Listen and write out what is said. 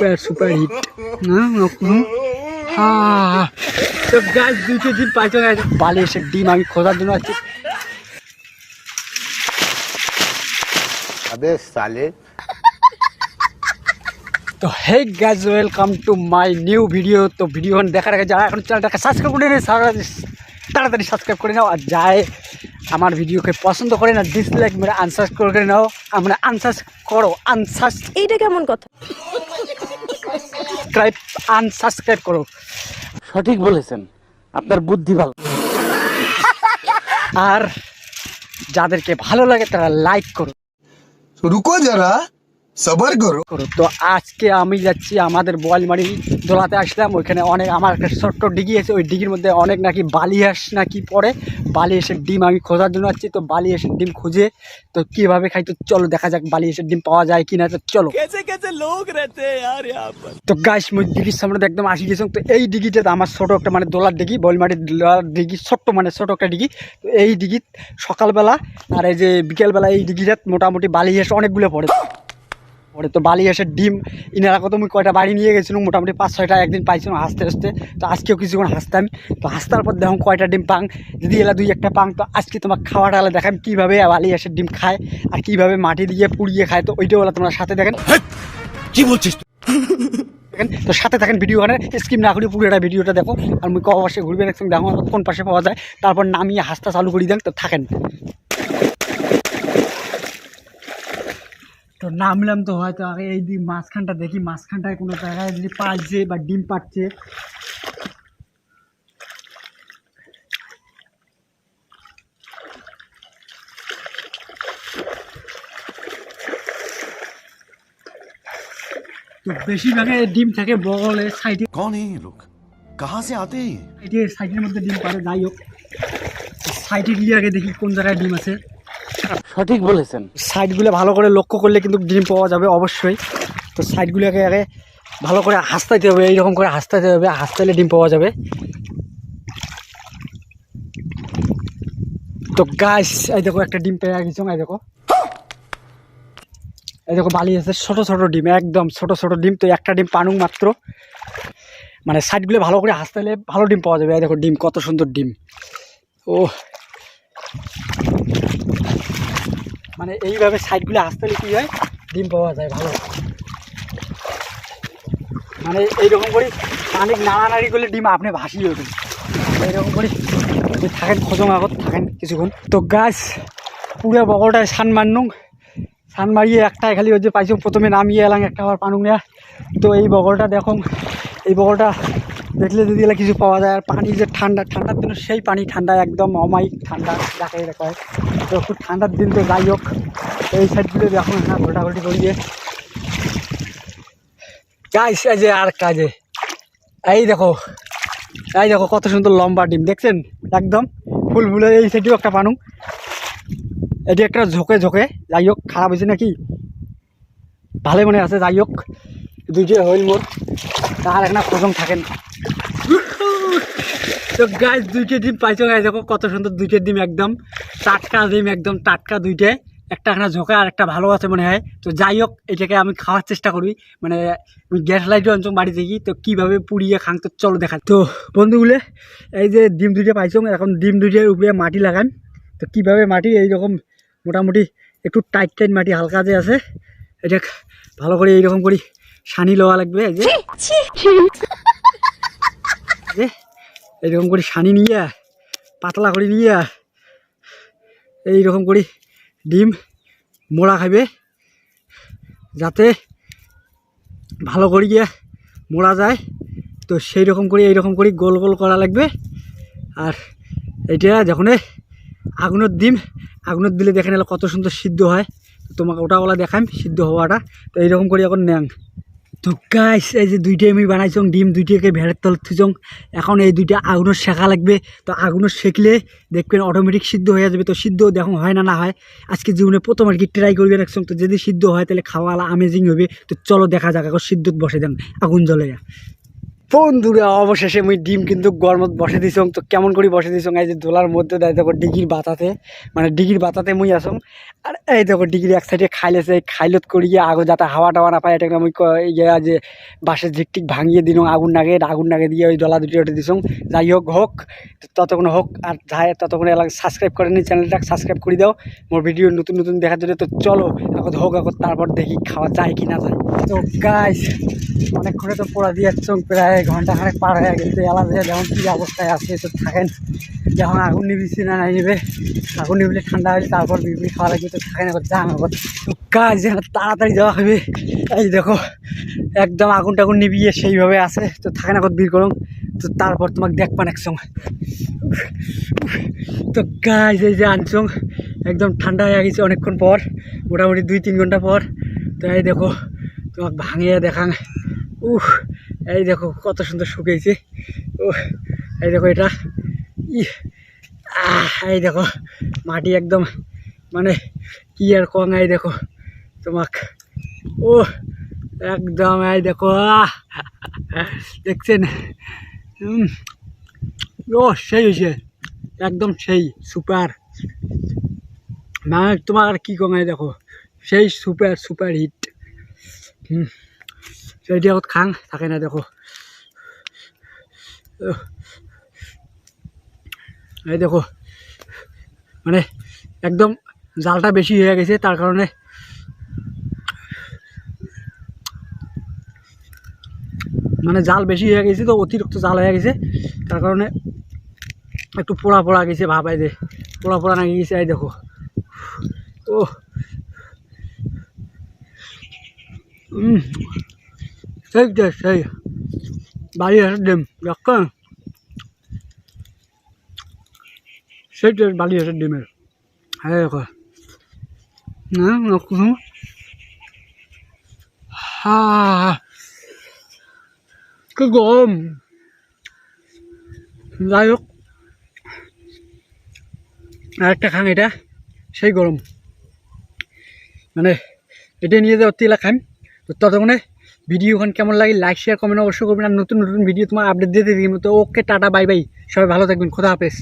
Super super hit. না তো welcome to my new video. তো ভিডিও দেখার আগে যারা এখন চ্যানেলটাকে সাবস্ক্রাইব করে নেই সারা তাড়াতাড়ি সাবস্ক্রাইব করে নাও। আর যায় আমার ভিডিওকে পছন্দ করে না ডিসলাইক মেরে আনসার করে নাও। আমরা আনসার করো আনসার এইটা কেমন কথা? সাবস্ক্রাইব আনসাবস্ক্রাইব করো। সঠিক বলেছেন। আপনার বুদ্ধি ভালো। আর যাদেরকে ভালো লাগে তারা লাইক করো। রুকো যারা। সবার করো। তো আজকে আমি যাচ্ছি আমাদের বোয়ালমারি দোলাতে আসলাম ওইখানে অনেক আমার একটা ছোট্ট ডিগি আছে ওই ডিগির মধ্যে অনেক নাকি বালি হাঁস নাকি পড়ে। বালি এসে ডিম আমি খোঁজার জন্য আসছি তো বালি এসে ডিম খুঁজে তো কীভাবে খাই তো চলো দেখা যাক বালি এসে ডিম পাওয়া যায় কি না তো চলো। লোক তো গাছ মুই ডিগির সামনে একদম আসি গেছি তো এই ডিগিটা আমার ছোট একটা মানে দোলার ডিগি বোয়ালমারির দোলার ডিগি ছোট্ট মানে ছোট একটা ডিগি। তো এই ডিগিত সকালবেলা আর এই যে বিকেলবেলা এই ডিগিটাত মোটামুটি বালি হাঁস অনেকগুলো পড়ে। পরে তো বালি এসে ডিম ইনারা কত মুই কয়টা বাড়ি নিয়ে গেছিলাম? মোটামুটি পাঁচ ছয়টা একদিন পাইছিলাম হাসতে হাসতে। তো আজকেও কিছুক্ষণ হাসতাম। তো হাসতার পর দেখুন কয়টা ডিম পাং। যদি এলা দুই একটা পাং তো আজকে তোমার খাওয়াটা হলে দেখাম কীভাবে বালি এসে ডিম খায় আর কীভাবে মাটি দিয়ে পুড়িয়ে খায়। তো ওইটাও হলো তোমরা সাথে দেখেন। কি বলছিস দেখেন তো সাথে থাকেন ভিডিওখানে স্কিপ না করি পুরোটা ভিডিওটা দেখো। আর মুই ক পাশে ঘুরবেন একসঙ্গে দেখো কোন পাশে পাওয়া যায়। তারপর নামিয়ে হাসতা চালু করে দেন তো থাকেন। তো নামলাম তো হয়তো আগে এই দিক মাঝখানটা দেখি মাঝখানটায় কোনো জায়গায় যদি পাচ্ছে বা ডিম পাচ্ছে বেশিরভাগে ডিম থাকে বগলের সাইডে কোন এই লোক? কাহা সে আতে সাইডের মধ্যে ডিম পারে যাই হোক। সাইডে গিয়ে আগে দেখি কোন জায়গায় ডিম আছে। সঠিক বলেছেন। সাইডগুলো ভালো করে লক্ষ্য করলে কিন্তু ডিম পাওয়া যাবে অবশ্যই। তো সাইডগুলোকে আগে ভালো করে হাসতাইতে হবে, এইরকম করে হাসতাইতে হবে, হাসতাইলে ডিম পাওয়া যাবে। তো গাছ এই দেখো একটা ডিম পেয়ে গেছো, এই দেখো। এই দেখো বালি আছে, ছোট ছোট ডিম, একদম ছোট ছোট ডিম, তো একটা ডিম পানুক মাত্র। মানে সাইডগুলো ভালো করে হাসতাইলে ভালো ডিম পাওয়া যাবে, এই দেখো ডিম, কত সুন্দর ডিম। ও মানে এইভাবে সাইডগুলো হাসতাইলে কী হয়? ডিম পাওয়া যায়, ভালো। মানে এইরকম করে পানি নাড়ানাড়ি করলে ডিম আপনি ভাসিয়ে ওঠেন। এইরকম করে থাকেন, খোঁজং আগত থাকেন কিছুক্ষণ। তো গাছ পুরো বগলটায় সান মারনুং। সান মারিয়ে একটাই খালি ওই যে পাইছো, প্রথমে নামিয়ে এলাম, একটা আবার পানুং নেয়া। তো এই বগলটা দেখুন, এই বগলটা দেখলে যদি এলা কিছু পাওয়া যায়, আর পানি যে ঠান্ডা, ঠান্ডার দিন সেই পানি ঠান্ডা, একদম অমায়িক ঠান্ডা, যাকে কয়। তো খুব ঠান্ডার দিন তো যাই হোক, এই সাইডগুলো দেখুন হ্যাঁ ঘোটাঘুটি করিয়ে গাইস এই যে আর কাজে এই দেখো এই দেখো কত সুন্দর লম্বা ডিম, দেখছেন? একদম ফুল ফুলে এই সাইডেও একটা পানু এটি একটা ঝোঁকে ঝোঁকে, যাই হোক, খারাপ হয়েছে নাকি? ভালোই মনে আছে, যাই হোক। দুইটা হইল মোর, তার একটা খোঁজং থাকেন? তো গাছ দুইটা ডিম পাইছো গাছ দেখো কত সুন্দর দুইটা ডিম একদম। টাটকা ডিম একদম টাটকা দুইটাই একটা এখানে ঝোঁকা আর একটা ভালো আছে মনে হয়। তো যাই হোক এটাকে আমি খাওয়ার চেষ্টা করি। মানে আমি গ্যাস লাইটও আনছো বাড়ি থেকে তো কীভাবে পুড়িয়ে খাং তো চলো দেখা তো বন্ধুগুলো এই যে ডিম দুইটা পাইছো এখন ডিম দুইটার উপরে মাটি লাগান। তো কীভাবে মাটি এইরকম মোটামুটি একটু টাইট টাইট মাটি হালকা যে আছে এটা ভালো করে এইরকম করি। সানি লওয়া লাগবে এই যে। এইরকম করে সানি নিয়ে, পাতলা করে নিয়ে, এইরকম করে ডিম, মোড়া খাবে, যাতে ভালো করে গিয়ে মোড়া যায়। তো সেই রকম করে, এইরকম করে গোল গোল করা লাগবে। আর এটা যখন আগুনের ডিম, আগুনের দিলে দেখে এলো কত সুন্দর সিদ্ধ হয়। তোমাকে ওটা ওলা দেখাম, সিদ্ধ হওয়াটা। তো এইরকম করে এখন নেন তো গাইস এই যে দুইটাই আমি বানাইছং, ডিম দুইটাকে ভেড়ের তল থুচং এখন এই দুইটা আগুনের শেখা লাগবে। তো আগুনের শেখলে দেখবেন অটোমেটিক সিদ্ধ হয়ে যাবে। তো সিদ্ধ দেখুন হয় না না হয়। আজকে জীবনে প্রথম আর কি ট্রাই করবে একসঙ্গে তো যদি সিদ্ধ হয় তাহলে খাওয়া আমেজিং হবে। তো চলো দেখা যাক, এখন সিদ্ধ বসে দেন আগুন জ্বলে বন্ধুরা, অবশেষে মুই ডিম কিন্তু গরমত বসে দিছং তো কেমন করে বসে দিছং এই যে দোলার মধ্যে দেয়, দেখো ডিগির বাতাতে মানে ডিগির বাতাতে মুই আসং আর এই দেখো ডিগির এক সাইডে খাইলেছে খাইলত করিয়ে আগো যাতে হাওয়া টাওয়া না পায় এটা আমি ইয়া যে বাঁশের ঝিকটিক ভাঙিয়ে দিন আগুন নাগে আগুন নাগে দিয়ে ওই দোলা দুটি ওটা দিছং যাই হোক হোক, ততক্ষণ হোক, আর যাই, ততক্ষণ এলাকা সাবস্ক্রাইব করে নি চ্যানেলটা সাবস্ক্রাইব করে দাও। মোর ভিডিও নতুন নতুন দেখার জন্য তো চলো এখন হোক এখন তারপর দেখি খাওয়া যায় কি না যায়। তো গাইস অনেকক্ষণে তো পড়া দিয়ে যাচ্ছ প্রায়। ঘণ্টা খানেক পার হয়ে গেছে এলাকা যেমন কী অবস্থায় আছে, তো থাকেন। যখন আগুন নিবিছি না নাই নিবে, আগুন নিবলে ঠান্ডা হলে তারপর বিবলি খাওয়া লাগবে তো থাকেন, এবার যান কাজ যেন তাড়াতাড়ি যাওয়া হবে। এই দেখো, একদম আগুন টাগুন নিবিয়ে সেইভাবে আছে, তো থাকেন এখন বীর করুন, তো তারপর তোমাকে দেখবান একসঙ্গে তো গাছ এই যে আনছং, একদম ঠান্ডা হয়ে গেছে অনেকক্ষণ পর, মোটামুটি দুই তিন ঘণ্টা পর, তো এই দেখো, তোমাকে ভাঙিয়ে দেখাং। উহ এই দেখো কত সুন্দর শুকিয়েছে। ও এই দেখো এটা। ই এই দেখো, মাটি একদম মানে কি আর কং এই দেখো তোমাক। ও একদম, এই দেখো দেখছেন? ও, সেই হয়েছে। একদম সেই, সুপার। মানে তোমার আর কি কমাই দেখো। সেই সুপার সুপার হিট। হুম। সেইটি আগত খাং? থাকে না দেখো। এই দেখো মানে একদম জালটা বেশি হয়ে গেছে তার কারণে মানে জাল বেশি হয়ে গেছে তো অতিরিক্ত জাল হয়ে গেছে তার কারণে একটু পোড়া পোড়া গেছে ভাবাই দে পোড়া পোড়া নাকি গেছে, এই দেখো। ও সেই যে সেই বাড়ি আসে ডিম দেখো সেই যে আসে ডিমের হ্যাঁ দেখো না হা কি গরম যাই হোক আরেকটা খান এটা সেই গরম মানে এটা নিয়ে যাওয়ার তেলা খান তো ততক্ষণে ওখানে কেমন লাগে লাইক শেয়ার কমেন্ট অবশ্যই করবেন। আর নতুন নতুন ভিডিও তোমার আপডেট দিয়ে দিই তো ওকে টাটা বাই বাই সবাই ভালো থাকবেন। খোদা হাফেজ।